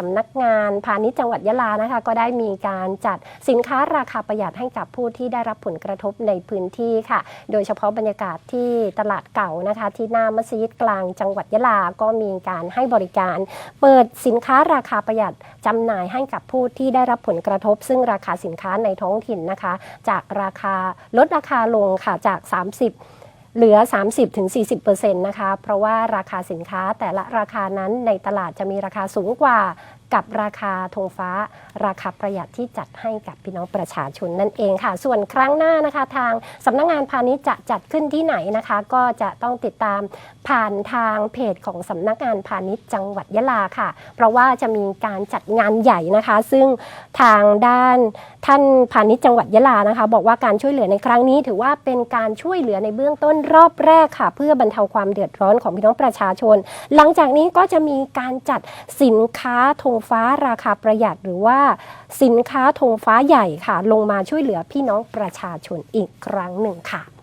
สำนักงานพาณิชย์จังหวัดยะลานะคะ ก็ได้มีการจัดสินค้าราคาประหยัดให้กับผู้ที่ได้รับผลกระทบในพื้นที่ค่ะ โดยเฉพาะบรรยากาศที่ตลาดเก่านะคะ ที่หน้ามัสยิดกลางจังหวัดยะลา ก็มีการให้บริการ เปิดสินค้าราคาประหยัดจำหน่ายให้กับผู้ที่ได้รับผลกระทบ ซึ่งราคาสินค้าในท้องถิ่นนะคะ จากราคาลดราคาลงค่ะจาก 30 เหลือ 30-40%นะคะ เพราะว่าราคาสินค้าแต่ละราคานั้นในตลาดจะมีราคาสูงกว่ากับราคาธงฟ้า ราคาประหยัดที่จัดให้กับพี่น้องประชาชนนั่นเองค่ะ ส่วนครั้งหน้านะคะทางสำนักงงานพาณิชย์จะจัดขึ้นที่ไหนนะคะ ก็จะต้องติดตามผ่านทางเพจของสำนักงานพาณิชย์จังหวัดยะลาค่ะ เพราะว่าจะมีการจัดงานใหญ่นะคะ ซึ่งทางด้านท่านพาณิชย์จังหวัดยะลานะคะ บอกว่าการช่วยเหลือในครั้งนี้ ถือว่าเป็นการช่วยเหลือในเบื้องต้นรอบแรกค่ะ เพื่อบรรเทาความเดือดร้อนของพี่น้องประชาชน หลังจากนี้ก็จะมีการจัดสินค้าธงฟ้าราคาประหยัดหรือว่าสินค้าธงฟ้าใหญ่ค่ะ ลงมาช่วยเหลือพี่น้องประชาชนอีกครั้งหนึ่งค่ะ